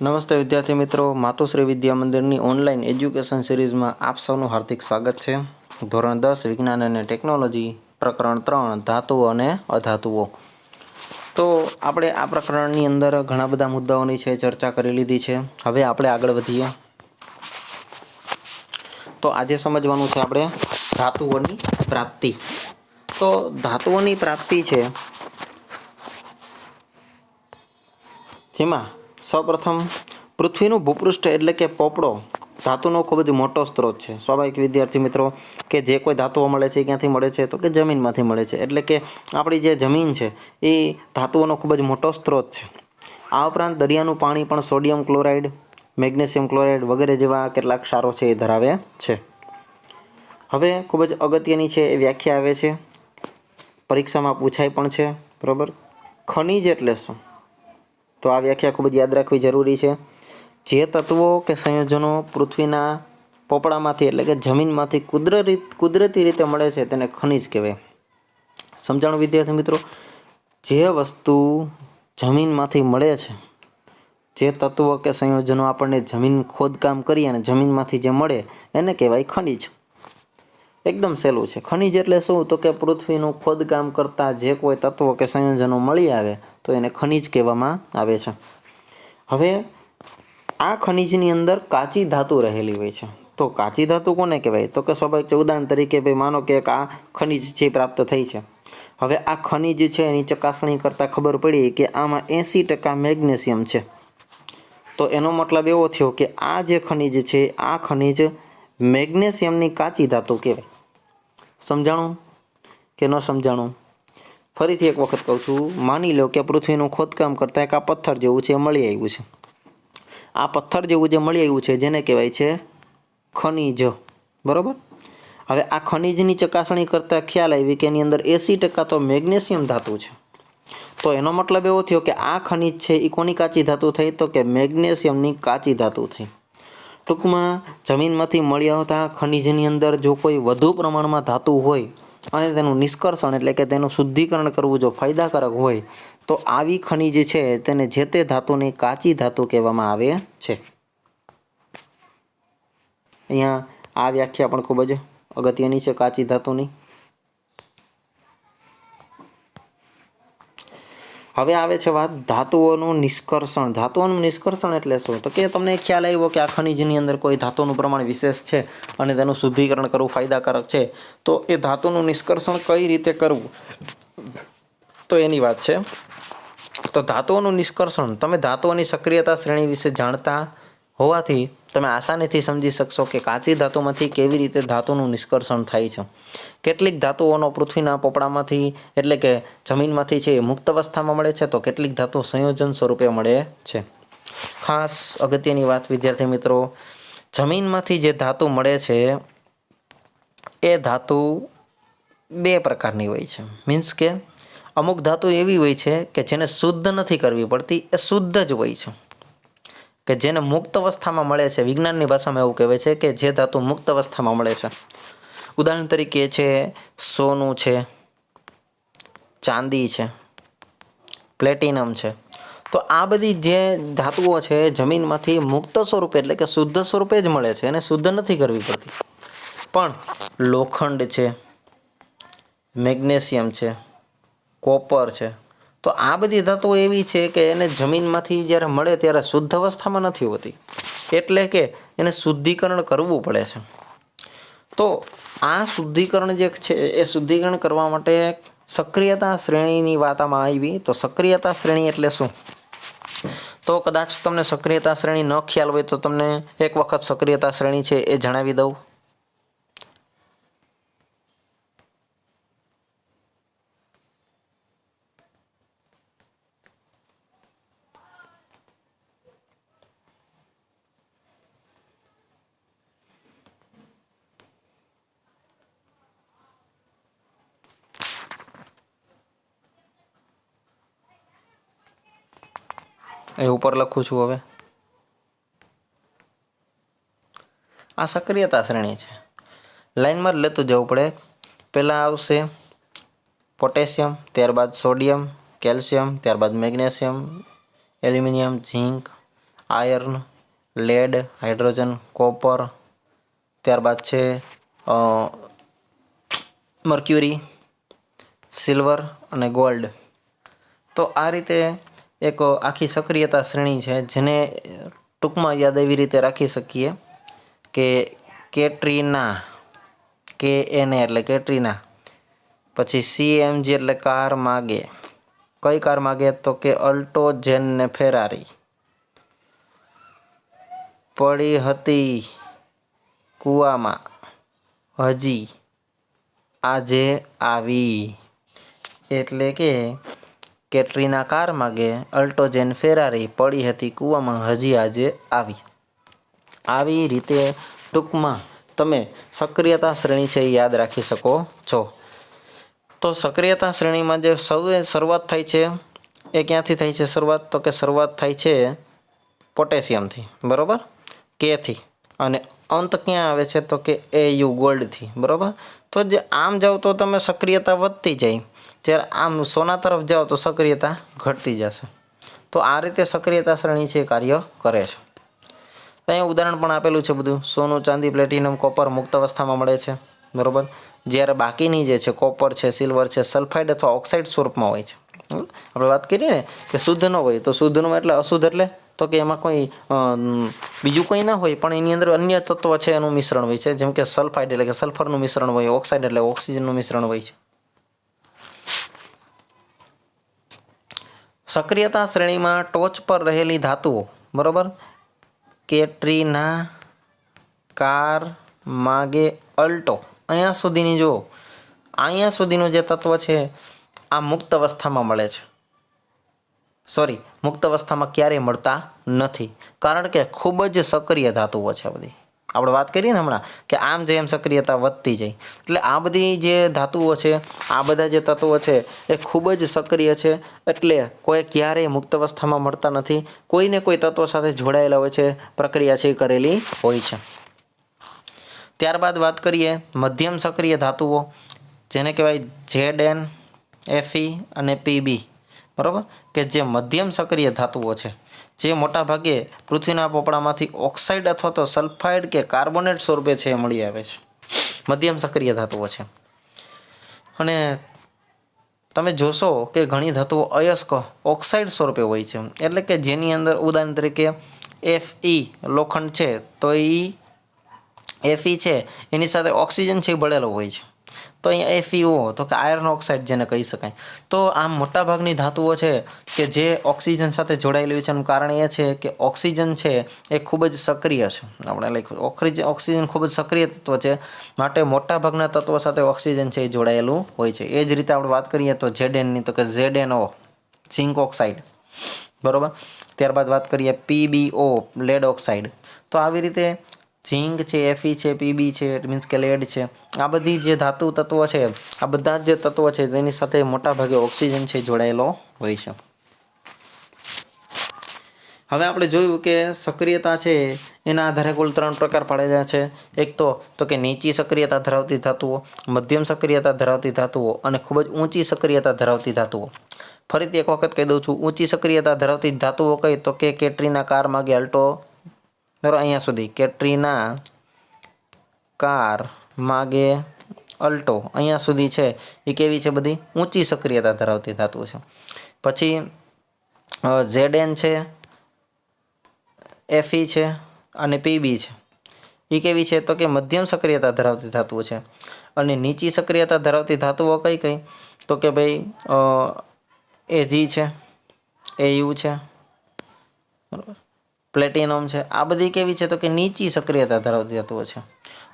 નમસ્તે વિદ્યાર્થી મિત્રો, માતુશ્રી વિદ્યા મંદિરની ઓનલાઈન એજ્યુકેશન સિરીઝમાં આપ સૌનું હાર્દિક સ્વાગત છે. ધોરણ દસ, વિજ્ઞાન અને ટેકનોલોજી પ્રકરણ ત્રણ, ધાતુઓ અને અધાતુઓ. તો આપણે આ પ્રકરણની અંદર ઘણા બધા મુદ્દાઓની છે, ચર્ચા કરી લીધી છે. હવે આપણે આગળ વધીએ. તો આજે સમજવાનું છે આપણે ધાતુઓની પ્રાપ્તિ. તો ધાતુઓની પ્રાપ્તિ છે. જેમાં સૌપ્રથમ, પૃથ્વીનું ભૂપૃષ્ઠ એટલે કે પોપડો ધાતુનો ખૂબ જ મોટો સ્ત્રોત છે. સ્વાભાવિક વિદ્યાર્થી મિત્રો, કે જે કોઈ ધાતુઓ મળે છે ક્યાંથી મળે છે તો કે જમીનમાંથી મળે છે. એટલે કે આપણી જે જમીન છે એ ધાતુઓનો ખૂબ જ મોટો સ્ત્રોત છે. આ ઉપરાંત દરિયાનું પાણી પણ સોડિયમ ક્લોરાઇડ, મેગ્નેશિયમ ક્લોરાઇડ વગેરે જેવા કેટલાક ક્ષારો છે એ ધરાવે છે. હવે ખૂબ જ અગત્યની છે એ વ્યાખ્યા આવે છે. પરીક્ષામાં પૂછાય પણ છે, બરાબર? ખનિજ એટલે શું? તો આ વ્યાખ્યા ખૂબ જ યાદ રાખવી જરૂરી છે. જે તત્વો કે સંયોજનો પૃથ્વીના પોપડામાંથી એટલે કે જમીનમાંથી કુદરતી કુદરતી રીતે મળે છે તેને ખનિજ કહેવાય. સમજાણું વિદ્યાર્થી મિત્રો? જે વસ્તુ જમીનમાંથી મળે છે, જે તત્વો કે સંયોજનો આપણને જમીન ખોદકામ કરી અને જમીનમાંથી જે મળે, એને કહેવાય ખનિજ. એકદમ સહેલું છે. ખનિજ એટલે શું? તો કે પૃથ્વીનું ખોદકામ કરતા જે કોઈ તત્વો કે સંયોજનો મળી આવે, તો એને ખનિજ કહેવામાં આવે છે. હવે, આ ખનિજની અંદર કાચી ધાતુ રહેલી હોય છે. તો કાચી ધાતુ કોને કહેવાય? તો કે સ્વાભાવિક છે, ઉદાહરણ તરીકે ભાઈ માનો કે આ ખનિજ જે પ્રાપ્ત થઈ છે. હવે આ ખનિજ છે, એની ચકાસણી કરતાં ખબર પડી કે આમાં એંસી ટકા મેગ્નેશિયમ છે. તો એનો મતલબ એવો થયો કે આ જે ખનિજ છે, આ ખનિજ મેગ્નેશિયમની કાચી ધાતુ કહેવાય. સમજાણું કે ન સમજાણું? ફરીથી એક વખત કહું છું, માની લો કે પૃથ્વીનું ખોદકામ કરતાં એક આ પથ્થર જેવું છે, એ મળી આવ્યું છે. આ પથ્થર જેવું જે મળી આવ્યું છે, જેને કહેવાય છે ખનિજ. બરાબર? હવે આ ખનિજની ચકાસણી કરતાં ખ્યાલ આવી કે એની અંદર એંસી ટકા તો મેગ્નેશિયમ ધાતુ છે. તો એનો મતલબ એવો થયો કે આ ખનિજ છે એ કોની કાચી ધાતુ થઈ? તો કે મેગ્નેશિયમની કાચી ધાતુ થઈ. ટૂંકમાં જમીનમાંથી મળી આવતા ખનિજની અંદર જો કોઈ વધુ પ્રમાણમાં ધાતુ હોય અને તેનું નિષ્કર્ષણ એટલે કે તેનું શુદ્ધિકરણ કરવું જો ફાયદાકારક હોય, તો આવી ખનિજ છે તેને જે તે ધાતુને કાચી ધાતુ કહેવામાં આવે છે. અહીંયા આ વ્યાખ્યા પણ ખૂબ જ અગત્યની છે કાચી ધાતુની. હવે આવે છે વાત ધાતુઓનું નિષ્કર્ષણ. ધાતુઓનું નિષ્કર્ષણ એટલે શું? તો કે તમને ખ્યાલ આવ્યો કે આ ખનિજની અંદર કોઈ ધાતુનું પ્રમાણ વિશેષ છે અને તેનું શુદ્ધિકરણ કરવું ફાયદાકારક છે. તો એ ધાતુનું નિષ્કર્ષણ કઈ રીતે કરવું? તો એની વાત છે. તો ધાતુઓનું નિષ્કર્ષણ. તમે ધાતુઓની સક્રિયતા શ્રેણી વિશે જાણતા હોવાથી તમે આસાનીથી સમજી શકશો કે કાચી ધાતુમાંથી કેવી રીતે ધાતુનું નિષ્કર્ષણ થાય છે. કેટલીક ધાતુઓનો પૃથ્વીના પોપડામાંથી એટલે કે જમીનમાંથી છે એ મુક્ત અવસ્થામાં મળે છે, તો કેટલીક ધાતુ સંયોજન સ્વરૂપે મળે છે. ખાસ અગત્યની વાત, વિદ્યાર્થી મિત્રો, જમીનમાંથી જે ધાતુ મળે છે, એ ધાતુ બે પ્રકારની હોય છે. મીન્સ કે અમુક ધાતુ એવી હોય છે કે જેને શુદ્ધ નથી કરવી પડતી, એ શુદ્ધ જ હોય છે. કે જેને મુક્ત અવસ્થામાં મળે છે. વિજ્ઞાનની ભાષામાં એવું કહેવાય છે કે જે ધાતુ મુક્ત અવસ્થામાં મળે છે. ઉદાહરણ તરીકે છે, સોનું છે, ચાંદી છે, પ્લેટિનમ છે. તો આ બધી જે ધાતુઓ છે જમીનમાંથી મુક્ત સ્વરૂપે એટલે કે શુદ્ધ સ્વરૂપે જ મળે છે. એને શુદ્ધ નથી કરવી પડતી. પણ લોખંડ છે, મેગ્નેશિયમ છે, કોપર છે તો આ બધી ધાતુઓ એવી છે કે એને જમીનમાંથી જ્યારે મળે ત્યારે શુદ્ધ અવસ્થામાં નથી હોતી. એટલે કે એને શુદ્ધિકરણ કરવું પડે છે. તો આ શુદ્ધિકરણ જે છે, એ શુદ્ધિકરણ કરવા માટે સક્રિયતા શ્રેણીની વાત આમાં આવી. તો સક્રિયતા શ્રેણી એટલે શું? તો કદાચ તમને સક્રિયતા શ્રેણી ન ખ્યાલ હોય તો તમને એક વખત સક્રિયતા શ્રેણી છે એ જણાવી દઉં. એ ઉપર લખું છું હવે. આ સક્રિયતા શ્રેણી છે. લાઈનમાં લેતું જવું પડે. પહેલાં આવશે પોટેશિયમ, ત્યારબાદ સોડિયમ, કેલ્શિયમ, ત્યારબાદ magnesium, aluminium, zinc, iron, lead, hydrogen, copper, ત્યારબાદ છે મર્ક્યુરી, સિલ્વર અને ગોલ્ડ. તો આ રીતે એક આખી સક્રિયતા શ્રેણી છે, જેને ટૂંકમાં યાદ એવી રીતે રાખી શકીએ કે કેટ્રીના, કે એને એટલે કેટ્રીના, પછી સીએમજી એટલે કાર માગે. કઈ કાર માગે? તો કે અલ્ટો જેન ને ફેરારી. પડી હતી કૂવામાં. હજી આજે આવી. એટલે કે કેટરીના કાર માગે અલ્ટોજેન ફેરારી પડી હતી કૂવામાં હજી આજે આવી. આવી રીતે ટૂંકમાં તમે સક્રિયતા શ્રેણી છે એ યાદ રાખી શકો છો. તો સક્રિયતા શ્રેણીમાં જે સૌએ શરૂઆત થાય છે, એ ક્યાંથી થાય છે શરૂઆત? તો કે શરૂઆત થાય છે પોટેશિયમથી, બરાબર? કેથી અને અંત ક્યાં આવે છે? તો કે એ યુ ગોલ્ડથી, બરાબર? તો જે આમ જાઓ તો તમે સક્રિયતા વધતી જાય. જ્યારે આમ સોના તરફ જાઓ તો સક્રિયતા ઘટતી જશે. તો આ રીતે સક્રિયતા શ્રેણી છે કાર્ય કરે છે. અહીંયા ઉદાહરણ પણ આપેલું છે બધું. સોનું, ચાંદી, પ્લેટિનમ, કોપર મુક્ત અવસ્થામાં મળે છે. બરોબર? જ્યારે બાકીની જે છે, કોપર છે, સિલ્વર છે, સલ્ફાઇડ અથવા ઓક્સાઇડ સ્વરૂપમાં હોય છે. આપણે વાત કરીએ ને કે શુદ્ધ ન હોય તો શુદ્ધનું એટલે અશુદ્ધ એટલે તો કે એમાં કોઈ બીજું કંઈ ના હોય, પણ એની અંદર અન્ય તત્વ છે એનું મિશ્રણ હોય છે. જેમ કે સલ્ફાઇડ એટલે કે સલ્ફરનું મિશ્રણ હોય, ઓક્સાઇડ એટલે ઓક્સિજનનું મિશ્રણ હોય છે. સક્રિયતા શ્રેણીમાં ટોચ પર રહેલી ધાતુઓ, બરાબર? કેટ્રીના કાર માગે અલ્ટો. અહીંયા સુધીની જો અહીંયા સુધીનું જે તત્વ છે, આ મુક્ત અવસ્થામાં મળે છે. સોરી, મુક્ત અવસ્થામાં ક્યારેય મળતા નથી. કારણ કે ખૂબ જ સક્રિય ધાતુઓ છે બધી. આપણે વાત કરીએ ને હમણાં, કે આમ જેમ સક્રિયતા વધતી જાય. એટલે આ બધી જે ધાતુઓ છે, આ બધા જે તત્વો છે, એ ખૂબ જ સક્રિય છે. એટલે કોઈ ક્યારેય મુક્ત અવસ્થામાં મળતા નથી. કોઈને કોઈ તત્વ સાથે જોડાયેલા હોય છે, પ્રક્રિયા છે કરેલી હોય છે. ત્યારબાદ વાત કરીએ મધ્યમ સક્રિય ધાતુઓ, જેને કહેવાય જેડ એન એફઈ અને પીબી બરાબર? કે જે મધ્યમ સક્રિય ધાતુઓ છે, જે મોટાભાગે પૃથ્વીના પોપડામાંથી ઓક્સાઇડ અથવા તો સલ્ફાઇડ કે કાર્બોનેટ સ્વરૂપે છે એ મળી આવે છે. મધ્યમ સક્રિય ધાતુઓ છે. અને તમે જોશો કે ઘણી ધાતુઓ અયસ્ક ઓક્સાઇડ સ્વરૂપે હોય છે. એટલે કે જેની અંદર ઉદાહરણ તરીકે એફ ઈ લોખંડ છે, તો એ એફ ઈ છે, એની સાથે ઓક્સિજન છે ભળેલો હોય છે. તો અહીંયા એફઈઓ તો કે આયર્ન ઓક્સાઇડ જેને કહી શકાય. તો આમ મોટાભાગની ધાતુઓ છે કે જે ઓક્સિજન સાથે જોડાયેલી છે, એનું કારણ એ છે કે ઓક્સિજન છે એ ખૂબ જ સક્રિય છે. આપણે લખ્યું ઓક્સિજન ઓક્સિજન ખૂબ જ સક્રિય તત્વ છે, માટે મોટાભાગના તત્વો સાથે ઓક્સિજન છે એ જોડાયેલું હોય છે. એ જ રીતે આપણે વાત કરીએ તો ઝેડએનની તો કે ઝેડએનઓ ઝિંક ઓક્સાઇડ બરાબર? ત્યારબાદ વાત કરીએ પીબીઓ લેડ ઓક્સાઇડ તો આવી રીતે ઝીંક છે એફઈ છે પીબી છે મીન્સ કે લેડ છે. આ બધી જે ધાતુ તત્વો છે, આ બધા જ તત્વો છે, તેની સાથે મોટાભાગે ઓક્સિજન છે જોડાયેલો હોય છે. હવે આપણે જોયું કે સક્રિયતા છે, એના આધારે કુલ ત્રણ પ્રકાર પાડેલા છે. એક તો તો કે નીચી સક્રિયતા ધરાવતી ધાતુઓ, મધ્યમ સક્રિયતા ધરાવતી ધાતુઓ અને ખૂબ જ ઊંચી સક્રિયતા ધરાવતી ધાતુઓ. ફરીથી એક વખત કહી દઉં છું, ઊંચી સક્રિયતા ધરાવતી ધાતુઓ કઈ તો કે કેટરીના કાર માગે અલ્ટો બરાબર અહીંયા સુધી કેટરીના કાર માગે અલ્ટો અહીંયા સુધી છે, એ કેવી છે બધી? ઊંચી સક્રિયતા ધરાવતી ધાતુ છે. પછી ઝેડએન છે, એફઈ છે અને પીબી છે. એ કેવી છે? તો કે મધ્યમ સક્રિયતા ધરાવતી ધાતુઓ છે. અને નીચી સક્રિયતા ધરાવતી ધાતુઓ કઈ કઈ? તો કે ભાઈ એજી છે એ યુ છે. બરાબર? પ્લેટિનમ છે. આ બધી કેવી છે તો કે નીચી સક્રિયતા ધરાવતી ધાતુઓ છે.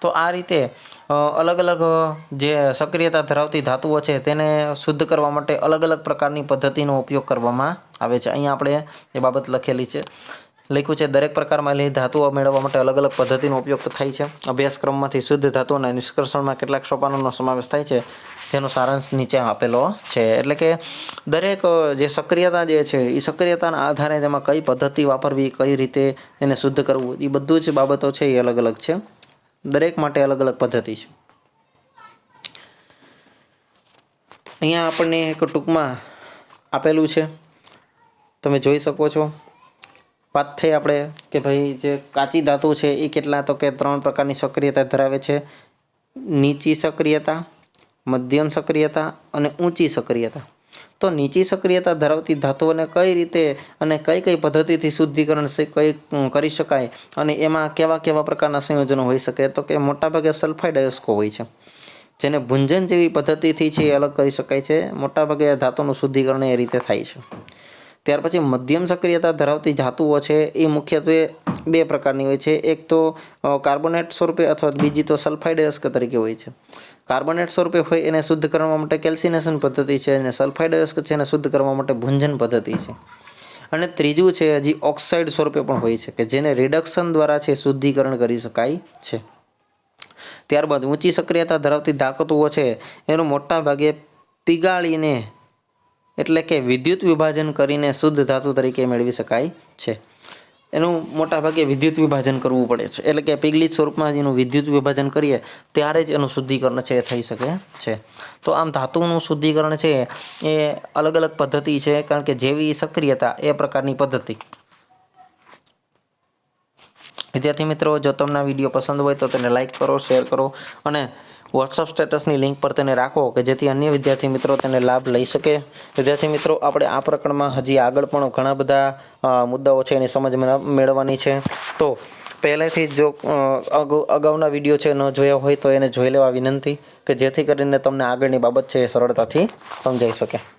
તો આ રીતે અલગ અલગ જે સક્રિયતા ધરાવતી ધાતુઓ છે તેને શુદ્ધ કરવા માટે અલગ અલગ પ્રકારની પદ્ધતિનો ઉપયોગ કરવામાં આવે છે. અહીંયા આપણે એ બાબત લખેલી છે. લખ્યું છે, દરેક પ્રકારમાં લઈ ધાતુઓ મેળવવા માટે અલગ અલગ પદ્ધતિનો ઉપયોગ થાય છે. અભ્યાસક્રમમાંથી શુદ્ધ ધાતુઓના નિષ્કર્ષણમાં કેટલાક સોપાનોનો સમાવેશ થાય છે. જેનો સારાંશ નીચે આપેલો છે. એટલે કે દરેક જે સક્રિયતા જે છે એ સક્રિયતાના આધારે તેમાં કઈ પદ્ધતિ વાપરવી, કઈ રીતે એને શુદ્ધ કરવું એ બધું જ બાબતો છે એ અલગ અલગ છે. દરેક માટે અલગ અલગ પદ્ધતિ છે. અહીંયા આપણને એક ટૂંકમાં આપેલું છે. તમે જોઈ શકો છો. વાત થઈ આપણે કે ભાઈ જે કાચી ધાતુ છે એ કેટલા તો કે ત્રણ પ્રકારની સક્રિયતા ધરાવે છે. નીચી સક્રિયતા મધ્યમ સક્રિયતા અને ઊંચી સક્રિયતા. તો નીચી સક્રિયતા ધરાવતી ધાતુઓને કઈ રીતે અને કઈ કઈ પદ્ધતિથી શુદ્ધિકરણ કઈ કરી શકાય અને એમાં કેવા કેવા પ્રકારના સંયોજનો હોઈ શકે? તો કે મોટાભાગે સલ્ફાઇડ અયસ્કો હોય છે. જેને ભુંજન જેવી પદ્ધતિથી છે એ અલગ કરી શકાય છે. મોટાભાગે ધાતુનું શુદ્ધિકરણ એ રીતે થાય છે. ત્યાર પછી મધ્યમ સક્રિયતા ધરાવતી ધાતુઓ છે એ મુખ્યત્વે બે પ્રકારની હોય છે. એક તો કાર્બોનેટ સ્વરૂપે અથવા બીજી તો સલ્ફાઇડ અયસ્ક તરીકે હોય છે. કાર્બોનેટ સ્વરૂપે હોય એને શુદ્ધ કરવા માટે કેલ્સિનેશન પદ્ધતિ છે અને સલ્ફાઇડ અયસ્ક છે એને શુદ્ધ કરવા માટે ભુંજન પદ્ધતિ છે. અને ત્રીજું છે હજી ઓક્સાઇડ સ્વરૂપે પણ હોય છે કે જેને રિડક્શન દ્વારા છે શુદ્ધિકરણ કરી શકાય છે. ત્યારબાદ ઊંચી સક્રિયતા ધરાવતી ધાકતુઓ છે એનું મોટા ભાગે પીગાળીને એટલે કે વિદ્યુત વિભાજન કરીને શુદ્ધ ધાતુ તરીકે મેળવી શકાય છે. એનું મોટા ભાગે વિદ્યુત વિભાજન કરવું પડે છે. એટલે કે પીગલિત સ્વરૂપમાં એનું વિદ્યુત વિભાજન કરીએ, ત્યારે જ એનું શુદ્ધિકરણ છે એ થઈ શકે છે. તો આમ ધાતુનું શુદ્ધિકરણ છે એ અલગ અલગ પદ્ધતિ છે, કારણ કે જેવી સક્રિયતા એ પ્રકારની પદ્ધતિ. વિદ્યાર્થી મિત્રો, જો તમને વીડિયો પસંદ હોય તો તેને લાઈક કરો, શેર કરો અને વોટ્સઅપ સ્ટેટસની લિંક પર તેને રાખો કે જેથી અન્ય વિદ્યાર્થી મિત્રો તેને લાભ લઈ શકે. વિદ્યાર્થી મિત્રો, આપણે આ પ્રકરણમાં હજી આગળ પણ ઘણા બધા મુદ્દાઓ છે એની સમજ મેળવ- મેળવવાની છે. તો પહેલેથી જો અગાઉ અગાઉના વીડિયો છે ન જોયા હોય તો એને જોઈ લેવા વિનંતી કે જેથી કરીને તમને આગળની બાબત છે એ સરળતાથી સમજાઈ શકે.